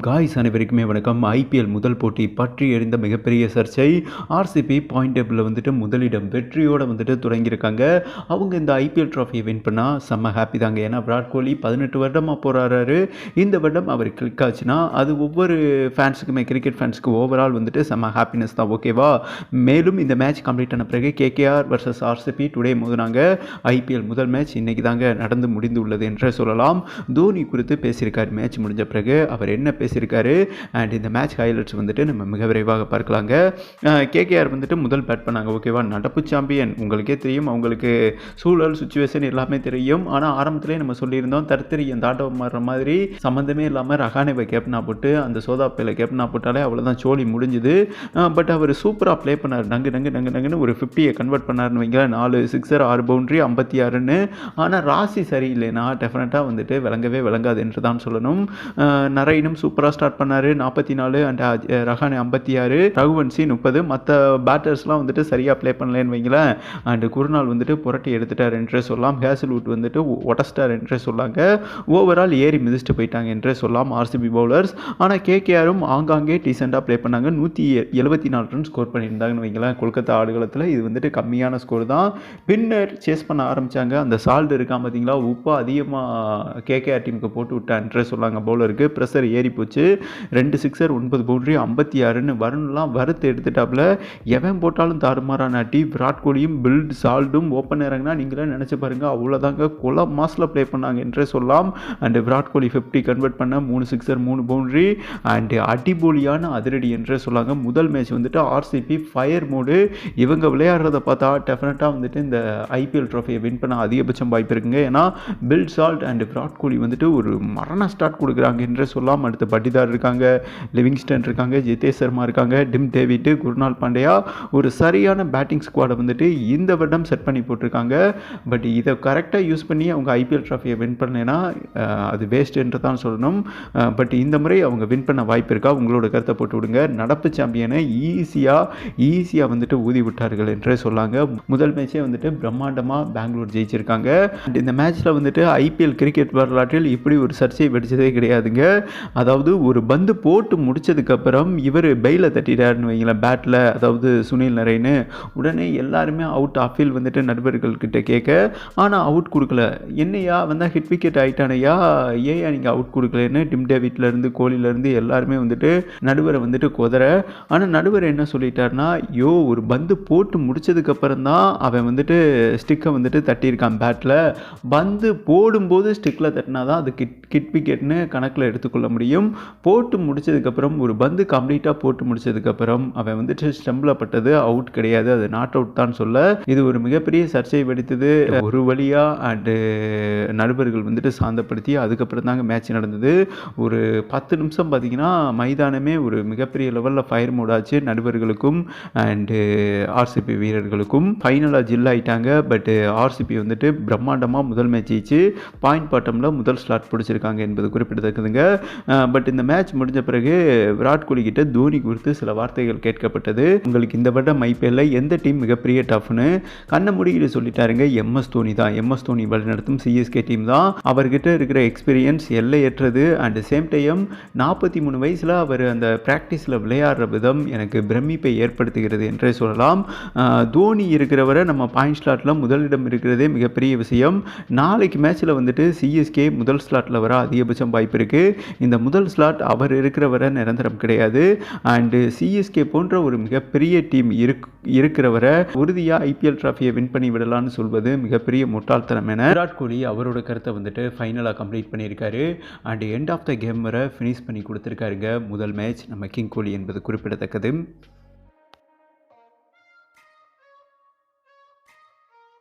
Guys அனைவருக்குமே வணக்கம். IPL முதல் போட்டி பற்றி எறிந்த மிகப்பெரிய சர்ச்சை. ஆர்சிபி பாயிண்ட் டேபிளில் வந்துட்டு முதலிடம் வெற்றியோடு வந்துட்டு தொடங்கியிருக்காங்க. அவங்க இந்த ஐபிஎல் ட்ராஃபியை வின் பண்ணால் செம்ம ஹாப்பி தாங்க. ஏன்னா விராட் கோலி பதினெட்டு வருடமாக போராடுறாரு. இந்த வருடம் அவர் கிளிக் ஆச்சுன்னா அது ஒவ்வொரு ஃபேன்ஸுக்குமே கிரிக்கெட் ஃபேன்ஸுக்கு ஓவரால் வந்துட்டு செம்ம ஹாப்பினஸ் தான் ஓகேவா மேலும் இந்த மேட்ச் கம்ப்ளீட் ஆன பிறகு கேகேஆர் வர்சஸ் ஆர்சிபி டுடே மோதினாங்க. ஐபிஎல் முதல் மேட்ச் இன்னைக்கு தாங்க நடந்து முடிந்துள்ளது என்றே சொல்லலாம். தோனி குறித்து பேசியிருக்கார். மேட்ச் முடிஞ்ச பிறகு அவர் என்ன பேசியிருக்காரு. அண்ட் இந்த மேட்ச் ஹைலைட்ஸ் வந்துட்டு நம்ம மிக விரைவாக பார்க்கலாங்க. கேகேஆர் வந்துட்டு முதல் பேட் பண்ணாங்க ஓகேவா நடப்பு சாம்பியன் உங்களுக்கே தெரியும் அவங்களுக்கு சூழல் சுச்சுவேஷன் எல்லாமே தெரியும். ஆனால் ஆரம்பத்திலே நம்ம சொல்லியிருந்தோம் தர்த்தரியம் தாண்டவம் மாறுற மாதிரி சம்மந்தமே இல்லாமல் ரஹானேவை கேப்னா போட்டு அந்த சோதாப்பையில் கேப்னா போட்டாலே அவ்வளோதான் சோழி முடிஞ்சுது. பட் அவர் சூப்பராக ப்ளே பண்ணார். நங்கு நங்கு நங்கு நங்குன்னு ஒரு ஃபிஃப்டியை கன்வெர்ட் பண்ணார்னு வைங்களேன். நாலு சிக்ஸர் ஆறு பவுண்ட்ரி ஐம்பத்தி ஆறுன்னு. ஆனால் ராசி சரியில்லைன்னா டெஃபினட்டாக வந்துட்டு விளங்கவே விளங்காது என்று தான் சொல்லணும். நரைனும் சூப்பராக ஸ்டார்ட் பண்ணார். நாற்பத்தி நாலு அண்ட் ரஹானே ஐம்பத்தி ஆறு ரகுவன்சி முப்பது. மற்ற பேட்டர்ஸ்லாம் வந்துட்டு சரியாக ப்ளே பண்ணலன்னு வைங்களேன். அண்டு குருநாள் வந்துட்டு புரட்டி எடுத்துட்டார் என்றே சொல்லலாம். ஹேசல்வுட் வந்துட்டு ஒட்டஸ்டார் என்றே சொல்லாங்க. ஓவரால் ஏறி மிதிச்சுட்டு போயிட்டாங்க என்றே சொல்லலாம் ஆர்சிபி பவுலர்ஸ் ஆனால் கேகேஆரும் ஆங்காங்கே டீசெண்டாக ப்ளே பண்ணாங்க. நூற்றி எழுபத்தி நாலு ரன் ஸ்கோர் பண்ணியிருந்தாங்கன்னு வைங்களேன். கொல்கத்தா ஆடுகளத்தில் இது வந்துட்டு கம்மியான ஸ்கோர் தான். பின்னர் சேஸ் பண்ண ஆரம்பித்தாங்க அந்த சால்ட் இருக்கான் பார்த்தீங்களா உப்பு அதிகமாக கேகேஆர் டீமுக்கு போட்டு விட்டான்றே சொல்லாங்க பவுலருக்கு ப்ரெஷர் ஏறி போச்சு. ரெண்டு சிக்ஸர் ஒன்பது பவுண்டரி ஐம்பத்தி ஆறுன்னு வருண்லாம் வறுத்து எடுத்துட்டாப்புல. எவன் போட்டாலும் தாறுமாறான டீ விராட் கோலியும் பில்ட் சால்டும் ஓப்பன் இறங்கினா நீங்களே நினச்சி பாருங்கள் அவ்வளோதாங்க கொல மாசில் ப்ளே பண்ணாங்க என்றே சொல்லலாம். And Virat Kohli fifty convert பண்ண மூணு சிக்ஸர் மூணு பவுண்டரி அண்டு அடிபொலியான அதிரடி என்றே சொல்லாங்க. முதல் மேட்ச் வந்துட்டு ஆர்சிபி ஃபயர் மோடு இவங்க விளையாடுறத பார்த்தா டெஃபினட்டாக வந்துட்டு இந்த ஐபிஎல் ட்ராஃபியை வின் பண்ண அதிகபட்சம் வாய்ப்பு இருக்குங்க. ஏன்னா Phil Salt and Virat Kohli வந்துட்டு ஒரு மரண ஸ்டார்ட் கொடுக்குறாங்க என்றே சொல்லாமல் அடுத்து பட்டிதார் இருக்காங்க லிவிங்ஸ்டன் இருக்காங்க ஜிதேஷ் சர்மா இருக்காங்க டிம் டேவிட்டு குருநாள் பாண்டியா ஒரு சரியான பேட்டிங் ஸ்குவாடை வந்துட்டு இந்த வருடம் செட் பண்ணி போட்டிருக்காங்க. பட் இதை கரெக்டாக யூஸ் பண்ணி அவங்க ஐபிஎல் ட்ராஃபியை வின் பண்ணலைன்னா அது வேஸ்ட் என்று தான் சொல்லணும். பட் இந்த முறை அவங்க வின் பண்ண வாய்ப்பு இருக்கா? உங்களோட கருத்தை போட்டு விடுங்க. நடப்பு சாம்பியனை ஈஸியாக ஈஸியாக வந்துட்டு ஊதி விட்டார்கள் என்றே சொல்லாங்க. முதல் மேட்சே வந்துட்டு பிரம்மாண்டமாக பெங்களூர் ஜெயிச்சிருக்காங்க. இந்த மேட்ச்சில் வந்துட்டு ஐபிஎல் கிரிக்கெட் வரலாற்றில் இப்படி ஒரு சர்ச்சை வெடிச்சதே கிடையாதுங்க. அதாவது ஒரு பந்து போட்டு முடிச்சதுக்கப்புறம் இவர் பெயில தட்டிட்டாருன்னு வைங்களேன் பேட்டில் அதாவது சுனில் நரேன்னு. உடனே எல்லாருமே அவுட் ஆஃபீல் வந்துட்டு நடுவர்கள் கேட்க ஆனால் அவுட் கொடுக்கல. என்னையா? வந்தால் ஹிட் விக்கெட் ஆகிட்டானையா ஏயா நீங்கள் அவுட் கொடுக்கலன்னு? டிம் டேவிட்லேருந்து கோலிலேருந்து எல்லாருமே வந்துட்டு நடுவரை வந்துட்டு குதற. ஆனால் நடுவர் என்ன சொல்லிட்டாருன்னா யோ ஒரு பந்து போட்டு முடித்ததுக்கப்புறம் தான் அவன் வந்துட்டு ஸ்டிக்கை வந்துட்டு தட்டியிருக்கான் பேட்டில் பந்து போடும்போது ஸ்டிக்கில் தட்டினா தான் அது கிட் கிட் விக்கெட்னு கணக்கில் எடுத்துக்கொள்ள முடியும். போட்டு முடிச்சதுக்கப்புறம் ஒரு பந்து கம்ப்ளீட்டாக போட்டு முடிச்சதுக்கப்புறம் அவன் வந்துட்டு ஸ்டம்பிளப்பட்டது அவுட் கிடையாது அது நாட் அவுட் தான் சொல்ல. இது ஒரு மிகப்பெரிய சர்ச்சை வெடித்தது. ஒரு வழியாக அண்டு நடுவர்கள் வந்துட்டு சாந்தப்படுத்தி அதுக்கப்புறம் தாங்க மேட்ச் நடந்தது. ஒரு பத்து நிமிஷம் பார்த்தீங்கன்னா மைதானமே ஒரு மிகப்பெரிய லெவலில் ஃபயர் மூடாச்சு ஆச்சு. நடுவர்களுக்கும் அண்டு ஆர்சிபி வீரர்களுக்கும். ஃபைனலாக ஜில் ஆயிட்டாங்க. பட் ஆர்சிபி வந்துட்டு பிரம்மாண்டமாக முதல் மேட்ச் ஜெயிச்சு பாயிண்ட் பாட்டமில் முதல் ஸ்லாட் பிடிச்சிருக்காங்க என்பது குறிப்பிடத்தக்கதுங்க. பட் பட் இந்த மேட்ச் முடிஞ்ச பிறகு விராட் கோலி கிட்ட தோனி குறித்து சில வார்த்தைகள் கேட்கப்பட்டது. உங்களுக்கு இந்த வருடம் ஐபிஎல்ல எந்த டீம் மிகப்பெரிய டஃப்னு கண்ண முடிக்கிட்டு சொல்லிட்டாருங்க எம்எஸ் தோனி தான். எம்எஸ் தோனி வழிநடத்தும் சிஎஸ்கே டீம் தான். அவர்கிட்ட இருக்கிற எக்ஸ்பீரியன்ஸ் எல்லையற்றது. அண்ட் சேம் டைம் நாற்பத்தி மூணு வயசில் அவர் அந்த ப்ராக்டிஸில் விளையாடுற விதம் எனக்கு பிரமிப்பை ஏற்படுத்துகிறது என்றே சொல்லலாம். தோனி இருக்கிறவரை நம்ம பாயிண்ட் ஸ்லாட்டில் முதலிடம் இருக்கிறதே மிகப்பெரிய விஷயம். நாளைக்கு மேட்ச்சில் வந்துட்டு சிஎஸ்கே முதல் ஸ்லாட்டில் வர அதிகபட்சம் வாய்ப்பு இருக்குது இந்த முதல் ஸ்லாட் அவர் இருக்கிற வரை நிரந்தரம் கிடையாது. அண்டு சிஎஸ்கே போன்ற ஒரு மிகப்பெரிய டீம் இருக் இருக்கிறவரை உறுதியாக ஐபிஎல் ட்ராஃபியை வின் பண்ணி விடலான்னு சொல்வது மிகப்பெரிய முட்டாள்தனம் என விராட் கோலி அவரோட கருத்தை வந்துட்டு ஃபைனலாக கம்ப்ளீட் பண்ணியிருக்காரு. And end of the game வரை ஃபினிஷ் பண்ணி கொடுத்துருக்காருங்க. முதல் மேட்ச் நம்ம கிங் கோலி என்பது குறிப்பிடத்தக்கது.